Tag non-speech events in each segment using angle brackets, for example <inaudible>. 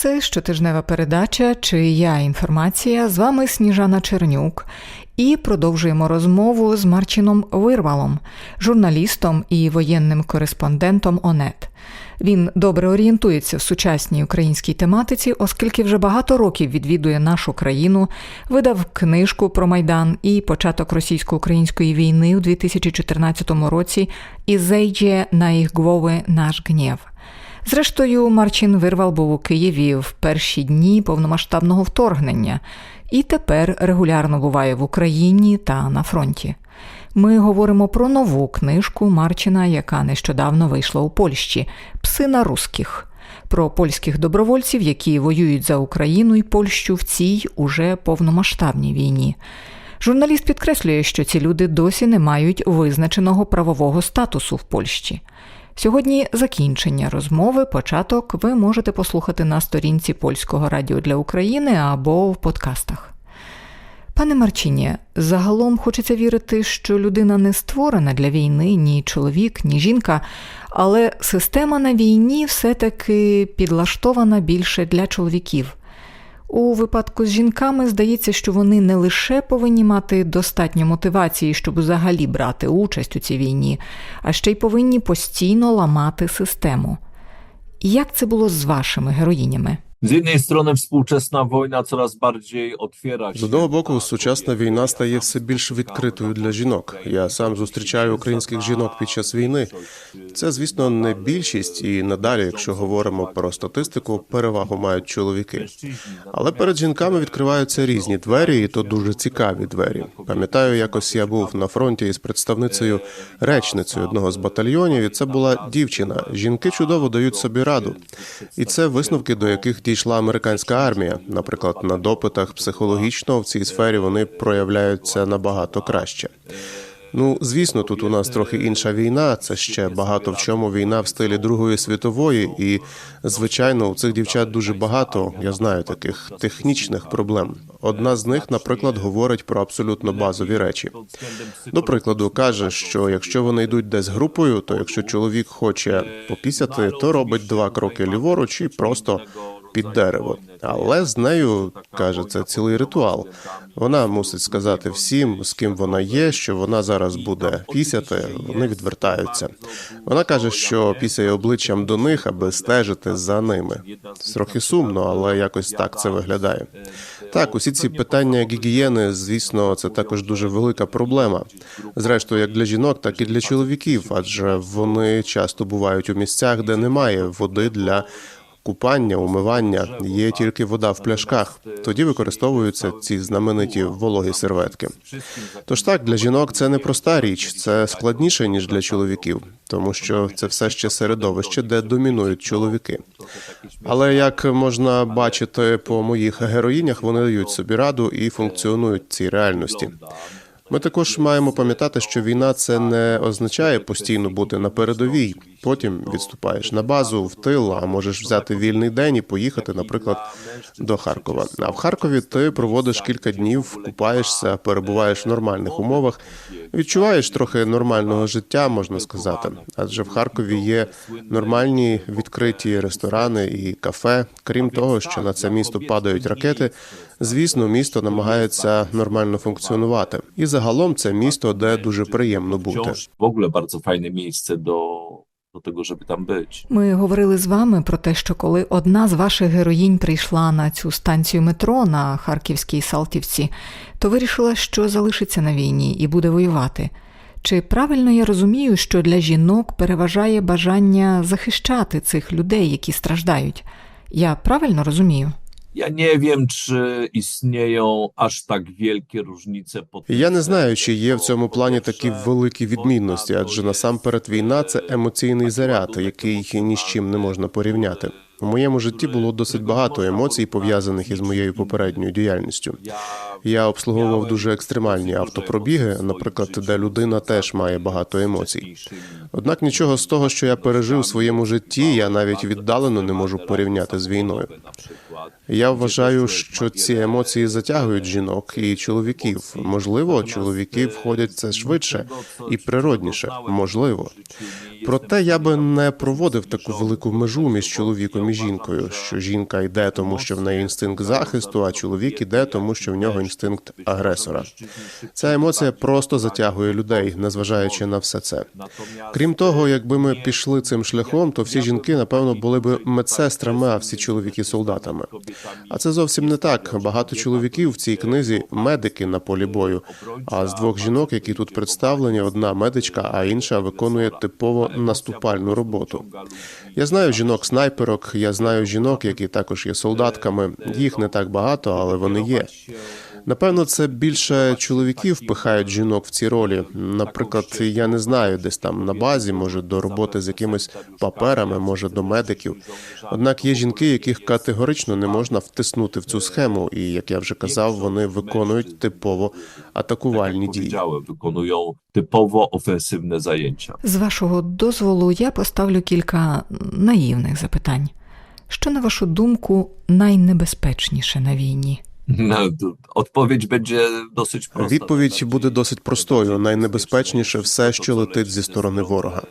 Це щотижнева передача Чия інформація. З вами Сніжана Чернюк. І продовжуємо розмову з Марчином Вирвалом, журналістом і воєнним кореспондентом ОНЕТ. Він добре орієнтується в сучасній українській тематиці, оскільки вже багато років відвідує нашу країну, видав книжку про майдан і початок російсько-української війни у 2014 році і зейдже на їх гвови наш гнєв. Зрештою, Марчин Вирвал був у Києві в перші дні повномасштабного вторгнення і тепер регулярно буває в Україні та на фронті. Ми говоримо про нову книжку Марчина, яка нещодавно вийшла у Польщі Пси на русських. Про польських добровольців, які воюють за Україну і Польщу в цій уже повномасштабній війні. Журналіст підкреслює, що ці люди досі не мають визначеного правового статусу в Польщі. Сьогодні закінчення розмови, початок ви можете послухати на сторінці Польського радіо для України або в подкастах. Пане Марчині, загалом хочеться вірити, що людина не створена для війни, ні чоловік, ні жінка, але система на війні все-таки підлаштована більше для чоловіків. У випадку з жінками здається, що вони не лише повинні мати достатньо мотивації, щоб взагалі брати участь у цій війні, а ще й повинні постійно ламати систему. Як це було з вашими героїнями? Z jednej strony współczesna wojna coraz bardziej otwiera З одного боку, сучасна війна стає все більш відкритою для жінок. Я сам зустрічаю українських жінок під час війни. Це, звісно, не більшість, і надалі, якщо говоримо про статистику, перевагу мають чоловіки. Але перед жінками відкриваються різні двері, і то дуже цікаві двері. Пам'ятаю, якось я був на фронті із представницею речницею одного з батальйонів, і це була дівчина. Жінки чудово дають собі раду, і це висновки, до яких дійшла американська армія. Наприклад, на допитах психологічно в цій сфері вони проявляються набагато краще. Ну, звісно, тут у нас трохи інша війна. Це ще багато в чому війна в стилі Другої світової, і звичайно, у цих дівчат дуже багато. Я знаю таких технічних проблем. Одна з них, наприклад, говорить про абсолютно базові речі. До прикладу, каже, що якщо вони йдуть десь групою, то якщо чоловік хоче попісяти, то робить два кроки ліворуч і просто під дерево. Але з нею каже, це цілий ритуал. Вона мусить сказати всім, з ким вона є, що вона зараз буде пісяти. Вони відвертаються. Вона каже, що пісяє обличчям до них, аби стежити за ними. Трохи сумно, але якось так це виглядає. Так, усі ці питання гігієни, звісно, це також дуже велика проблема. Зрештою, як для жінок, так і для чоловіків, адже вони часто бувають у місцях, де немає води для купання, умивання, є тільки вода в пляшках. Тоді використовуються ці знамениті вологі серветки. Тож так, для жінок це не проста річ, це складніше ніж для чоловіків, тому що це все ще середовище, де домінують чоловіки. Але як можна бачити по моїх героїнях, вони дають собі раду і функціонують в цій реальності. Ми також маємо пам'ятати, що війна це не означає постійно бути на передовій. Потім відступаєш на базу в тил, а можеш взяти вільний день і поїхати, наприклад, до Харкова. А в Харкові ти проводиш кілька днів, купаєшся, перебуваєш в нормальних умовах, відчуваєш трохи нормального життя, можна сказати. Адже в Харкові є нормальні відкриті ресторани і кафе. Крім того, що на це місто падають ракети. Звісно, місто намагається нормально функціонувати, і загалом це місто, де дуже приємно бути. Bardzo fajne miejsce do, do tego, żeby tam być. Ми говорили з вами про те, що коли одна з ваших героїнь прийшла на цю станцію метро на Харківській Салтівці, то вирішила, що залишиться на війні і буде воювати. Чи правильно я розумію, що для жінок переважає бажання захищати цих людей, які страждають? Я правильно розумію? Я не знаю, чи є в цьому плані такі великі відмінності, адже насамперед війна це емоційний заряд, який ні з чим не можна порівняти. У моєму житті було досить багато емоцій, пов'язаних із моєю попередньою діяльністю. Я обслуговував дуже екстремальні автопробіги, наприклад, де людина теж має багато емоцій. Однак нічого з того, що я пережив у своєму житті, я навіть віддалено не можу порівняти з війною. Я вважаю, що ці емоції затягують жінок і чоловіків. Можливо, чоловіки входять це швидше і природніше. Можливо. Проте я би не проводив таку велику межу між чоловіком і жінкою, що жінка йде, тому що в неї інстинкт захисту, а чоловік іде, тому що в нього інстинкт агресора. Ця емоція просто затягує людей, незважаючи на все це. Крім того, якби ми пішли цим шляхом, то всі жінки, напевно, були б медсестрами, а всі чоловіки солдатами. А це зовсім не так. Багато чоловіків в цій книзі медики на полі бою. А з двох жінок, які тут представлені, одна медичка, а інша виконує типово наступальну роботу. Я знаю жінок-снайперок, я знаю жінок, які також є солдатками. Їх не так багато, але вони є. Напевно, це більше чоловіків пихають жінок в ці ролі. Наприклад, я не знаю, десь там на базі, може до роботи з якимись паперами, може до медиків. Однак є жінки, яких категорично не можна втиснути в цю схему, і як я вже казав, вони виконують типово атакувальні дії. Powiedziałem, wykonują typowo ofensywne. З вашого дозволу я поставлю кілька наївних запитань. Що, на вашу думку, найнебезпечніше на війні? <laughs> No, to Odpowiedź będzie dosyć. Відповідь буде досить простою. Найнебезпечніше все, що летить зі сторони ворога.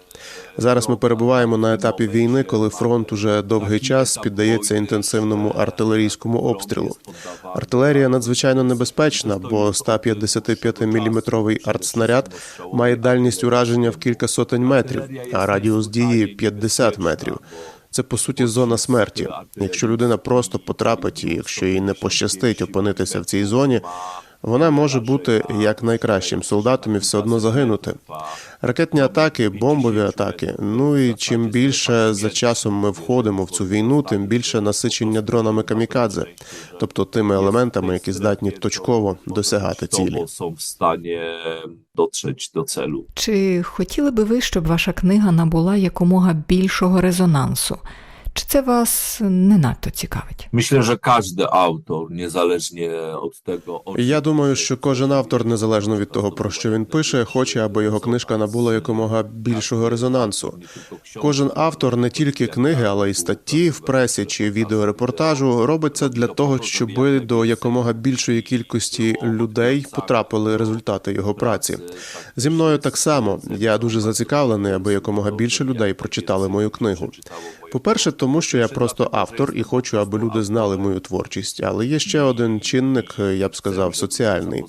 Зараз ми перебуваємо на етапі війни, коли фронт уже довгий час піддається інтенсивному артилерійському обстрілу. Артилерія надзвичайно небезпечна, бо 155-мм артснаряд має дальність ураження в кілька сотень метрів, а радіус дії 50 метрів. Це по суті зона смерті. Якщо людина просто потрапить, і якщо їй не пощастить опинитися в цій зоні, вона може бути як найкращим солдатом і все одно загинути. Ракетні атаки, бомбові атаки. Ну і чим більше за часом ми входимо в цю війну, тим більше насичення дронами камікадзе, тобто тими елементами, які здатні точково досягати цілі. Dotrzeć do celu. Чи хотіли би ви, щоб ваша книга набула якомога більшого резонансу? Чи це вас не надто цікавить? Myślę, że każdy autor, niezależnie od tego, Я думаю, що кожен автор, незалежно від того, про що він пише, хоче, аби його книжка набула якомога більшого резонансу. Кожен автор не тільки книги, але й статті в пресі чи відеорепортажу робить це для того, щоб до якомога більшої кількості людей потрапили результати його праці. Зі мною так само. Я дуже зацікавлений, аби якомога більше людей прочитали мою книгу. По-перше, тому що я просто автор і хочу, аби люди знали мою творчість. Але є ще один чинник, я б сказав, соціальний.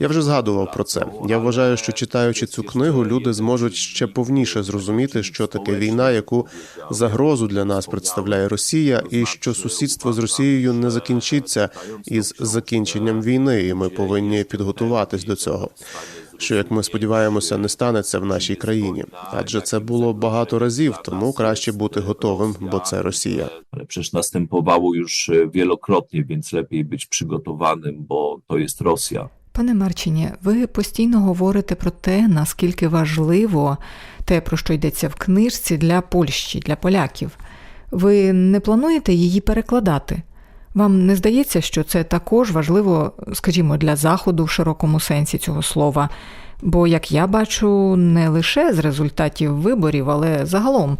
Я вже згадував про це. Я вважаю, що читаючи цю книгу, люди зможуть ще повніше зрозуміти, що таке війна, яку загрозу для нас представляє Росія, і що сусідство з Росією не закінчиться із закінченням війни, і ми повинні підготуватись до цього. Що, як ми сподіваємося, не станеться в нашій країні, адже це було багато разів, тому краще бути готовим, бо це Росія. ale przecież następowało już e, wielokrotnie, więc lepiej być przygotowanym, bo to jest Rosja. Пане Марчині, ви постійно говорите про те, наскільки важливо те, про що йдеться в книжці для Польщі, для поляків. Ви не плануєте її перекладати? Вам не здається, що це також важливо, скажімо, для Заходу в широкому сенсі цього слова? Бо, як я бачу, не лише з результатів виборів, але загалом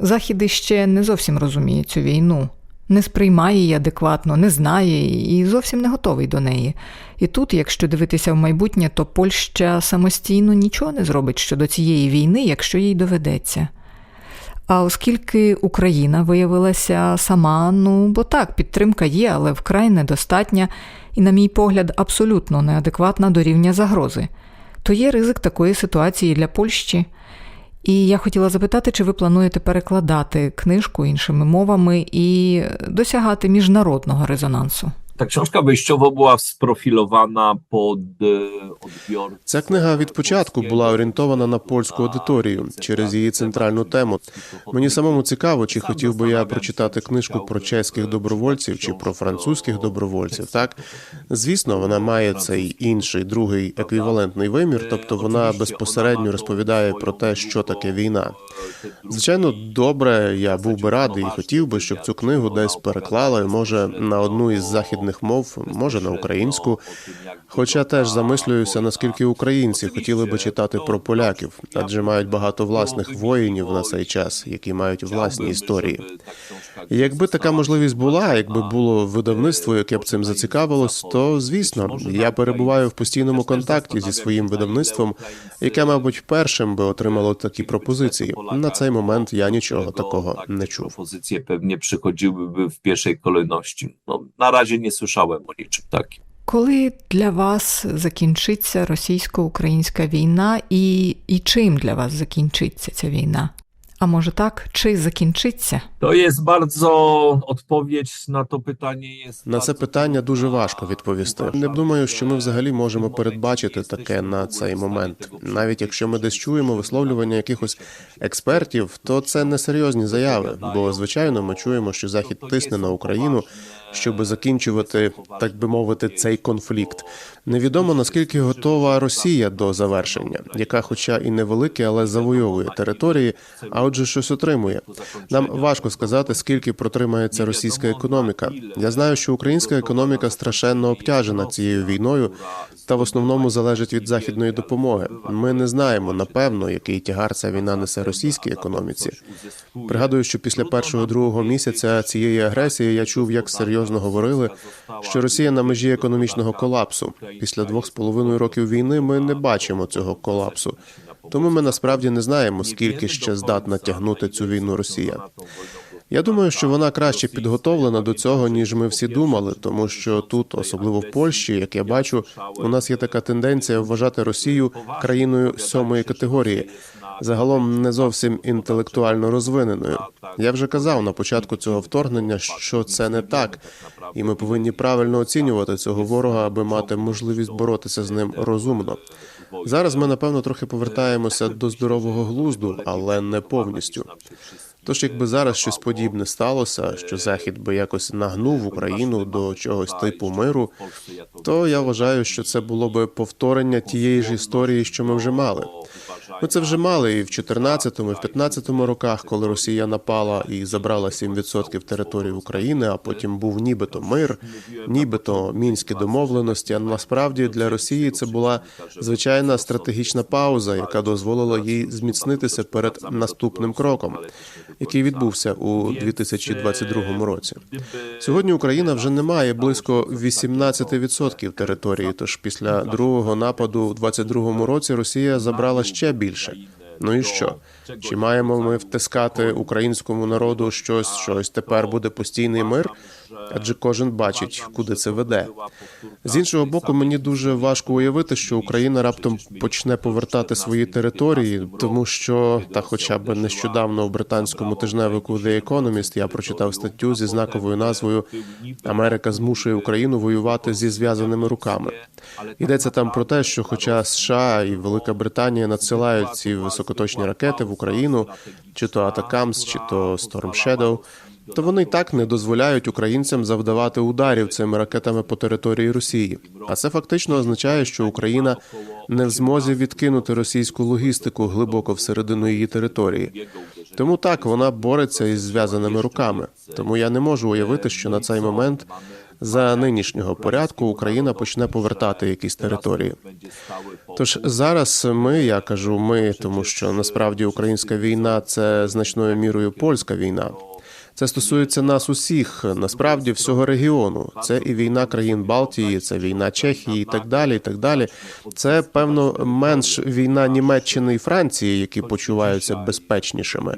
Захід іще не зовсім розуміє цю війну, не сприймає її адекватно, не знає і зовсім не готовий до неї. І тут, якщо дивитися в майбутнє, то Польща самостійно нічого не зробить щодо цієї війни, якщо їй доведеться. А оскільки Україна виявилася сама, ну бо так, підтримка є, але вкрай недостатня і, на мій погляд, абсолютно неадекватна до рівня загрози, то є ризик такої ситуації для Польщі. І я хотіла запитати, чи ви плануєте перекладати книжку іншими мовами і досягати міжнародного резонансу? Ta książka wyjściowo była sprofilowana pod e, odbiorcę. Ця книга від початку була орієнтована на польську аудиторію через її центральну тему. Мені самому цікаво, чи хотів би я прочитати книжку про чеських добровольців чи про французьких добровольців. Так звісно, вона має цей інший другий еквівалентний вимір, тобто вона безпосередньо розповідає про те, що таке війна. Звичайно, добре, я був би радий і хотів би, щоб цю книгу десь переклали, може, на одну із західних рідних мов, може на українську. Хоча теж замислююся, наскільки українці хотіли би читати про поляків, адже мають багато власних воїнів на цей час, які мають власні історії. Якби така можливість була, якби було видавництво, яке б цим зацікавилось, то звісно, я перебуваю в постійному контакті зі своїм видавництвом, яке, мабуть, першим би отримало такі пропозиції. На цей момент я нічого такого не чув. Propozycje pewnie przychodziłyby w pierwszej kolejności. No, na razie nie słyszałem o takim. Коли для вас закінчиться російсько-українська війна, і, і чим для вас закінчиться ця війна? А може так, чи закінчиться? To jest bardzo odpowiedź na to pytanie jest На це питання дуже важко відповісти. Не думаю, що ми взагалі можемо передбачити таке на цей момент. Навіть якщо ми десь чуємо висловлювання якихось експертів, то це не серйозні заяви. Бо звичайно, ми чуємо, що захід тисне на Україну, щоб закінчувати, так би мовити, цей конфлікт. Невідомо наскільки готова Росія до завершення, яка, хоча і невелике, але завойовує території, а отже, щось отримує. Нам важко сказати, скільки протримається російська економіка. Я знаю, що українська економіка страшенно обтяжена цією війною, та в основному залежить від західної допомоги. Ми не знаємо напевно, який тягар ця війна несе російській економіці. Пригадую, що після першого другого місяця цієї агресії я чув, як серйозно говорили, що Росія на межі економічного колапсу. Після двох з половиною років війни ми не бачимо цього колапсу. Тому ми насправді не знаємо, скільки ще здатна тягнути цю війну Росія. Я думаю, що вона краще підготовлена до цього, ніж ми всі думали, тому що тут, особливо в Польщі, як я бачу, у нас є така тенденція вважати Росію країною сьомої категорії, загалом не зовсім інтелектуально розвиненою. Я вже казав на початку цього вторгнення, що це не так, і ми повинні правильно оцінювати цього ворога, аби мати можливість боротися з ним розумно. Зараз ми напевно трохи повертаємося до здорового глузду, але не повністю. Тож, якби зараз щось подібне сталося, що Захід би якось нагнув Україну до чогось типу миру, то я вважаю, що це було би повторення тієї ж історії, що ми вже мали. Ми це вже мали і в 14-му, і в 15-му роках, коли Росія напала і забрала 7% території України, а потім був нібито мир, нібито мінські домовленості. А насправді для Росії це була звичайна стратегічна пауза, яка дозволила їй зміцнитися перед наступним кроком, який відбувся у 2022 році. Сьогодні Україна вже не має близько 18% території. Тож після другого нападу у 2022 році Росія забрала ще більше. Ну і що? Чи маємо ми втискати українському народу щось, що ось тепер буде постійний мир? Адже кожен бачить, куди це веде. З іншого боку, мені дуже важко уявити, що Україна раптом почне повертати свої території, тому що та, хоча б нещодавно у британському тижневику The Economist я прочитав статтю зі знаковою назвою Америка змушує Україну воювати зі зв'язаними руками. Йдеться там про те, що, хоча США і Велика Британія надсилають ці високоточні ракети в Україну, чи то Атакамс, чи то Storm Shadow, то вони й так не дозволяють українцям завдавати ударів цими ракетами по території Росії. А це фактично означає, що Україна не в змозі відкинути російську логістику глибоко всередину її території. Тому так вона бореться із зв'язаними руками. Тому я не можу уявити, що на цей момент за нинішнього порядку Україна почне повертати якісь території. Тож зараз ми, я кажу ми, тому що насправді українська війна це значною мірою польська війна. Це стосується нас усіх, насправді всього регіону. Це і війна країн Балтії, це війна Чехії, і так далі. І так далі. Це певно менш війна Німеччини і Франції, які почуваються безпечнішими.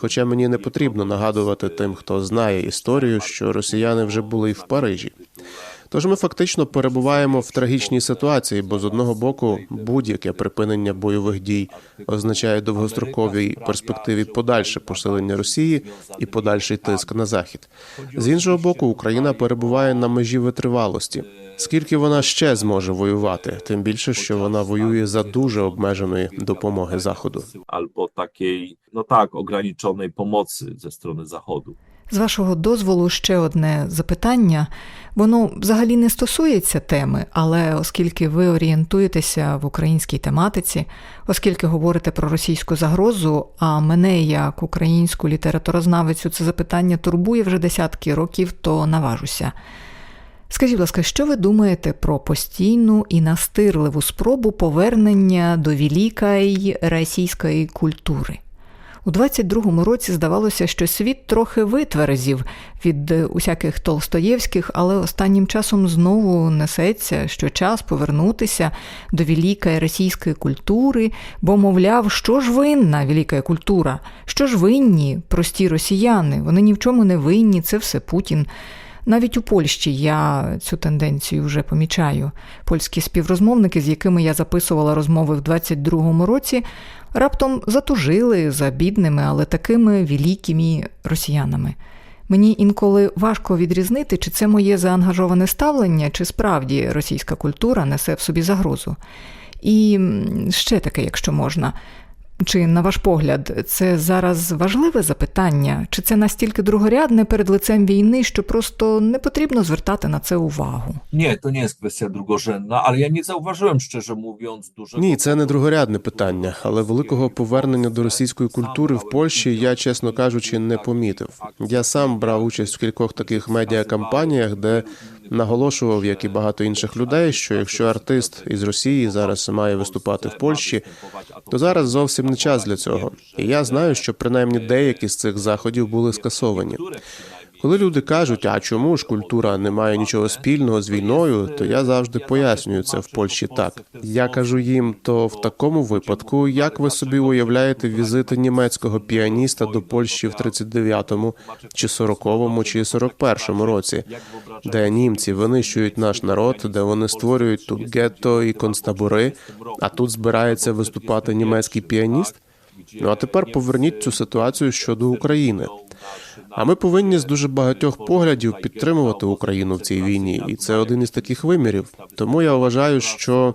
Хоча мені не потрібно нагадувати тим, хто знає історію, що росіяни вже були і в Парижі. Тож ми фактично перебуваємо в трагічній ситуації, бо з одного боку будь-яке припинення бойових дій означає довгостроковій перспективі подальше посилення Росії і подальший тиск на захід. З іншого боку, Україна перебуває на межі витривалості. Скільки вона ще зможе воювати, тим більше, що вона воює за дуже обмеженої допомоги заходу. Albo takiej, no tak, ograniczonej pomocy ze strony Zachodu. З вашого дозволу ще одне запитання. Воно взагалі не стосується теми, але оскільки ви орієнтуєтеся в українській тематиці, оскільки говорите про російську загрозу, а мене як українську літературознавицю це запитання турбує вже десятки років, то наважуся. Скажіть, будь ласка, що ви думаєте про постійну і настирливу спробу повернення до великої російської культури? У 22-му році здавалося, що світ трохи витверезів від е, усяких толстоєвських, але останнім часом знову несеться, що час повернутися до великої російської культури, бо, мовляв, що ж винна велика культура, що ж винні прості росіяни, вони ні в чому не винні, це все Путін. Навіть у Польщі я цю тенденцію вже помічаю. Польські співрозмовники, з якими я записувала розмови в 22-му році, раптом затужили за бідними, але такими великими росіянами. Мені інколи важко відрізнити, чи це моє заангажоване ставлення, чи справді російська культура несе в собі загрозу. І ще таке, якщо можна. Чи, на ваш погляд, це зараз важливе запитання, чи це настільки другорядне перед лицем війни, що просто не потрібно звертати на це увагу? Nie, to nie jest kwestia drugorzędna, ale ja nie zauważyłem, szczerze mówiąc, dużego... Ні, це не другорядне питання, але великого повернення до російської культури в Польщі я, чесно кажучи, не помітив. Я сам брав участь в кількох таких медіакампаніях, де наголошував, як і багато інших людей, що якщо артист із Росії зараз має виступати в Польщі, то зараз зовсім не час для цього. І я знаю, що принаймні деякі з цих заходів були скасовані. Коли люди кажуть, а чому ж культура не має нічого спільного з війною, то я завжди пояснюю це в Польщі так. Я кажу їм, то в такому випадку, як ви собі уявляєте візити німецького піаніста до Польщі в 39-му, чи 40-му, чи 41-му році, де німці винищують наш народ, де вони створюють тут гетто і концтабори, а тут збирається виступати німецький піаніст? Ну а тепер поверніть цю ситуацію щодо України. А ми повинні з дуже багатьох поглядів підтримувати Україну в цій війні, і це один із таких вимірів. Тому я вважаю, що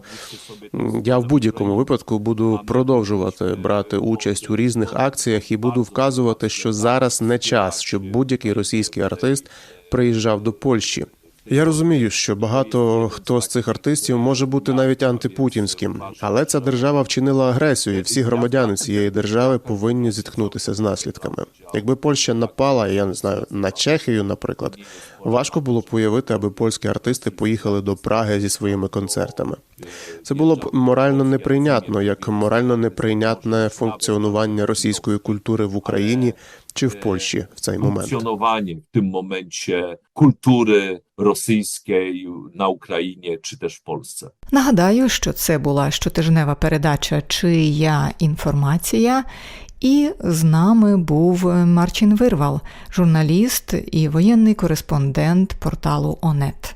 я в будь-якому випадку буду продовжувати брати участь у різних акціях і буду вказувати, що зараз не час, щоб будь-який російський артист приїжджав до Польщі. Я розумію, що багато хто з цих артистів може бути навіть антипутінським, але ця держава вчинила агресію, і всі громадяни цієї держави повинні зіткнутися з наслідками. Якби Польща напала, я не знаю, на Чехію, наприклад, важко було б уявити, аби польські артисти поїхали до Праги зі своїми концертами. Це було б морально неприйнятно, як морально неприйнятне функціонування російської культури в Україні чи в Польщі в цей момент. funkcjonowanie w tym momencie kultury rosyjskiej na Ukrainie czy też w Polsce. Нагадаю, що це була щотижнева передача Чия інформація, і з нами був Марчин Вирвал, журналіст і воєнний кореспондент порталу ОНЕТ.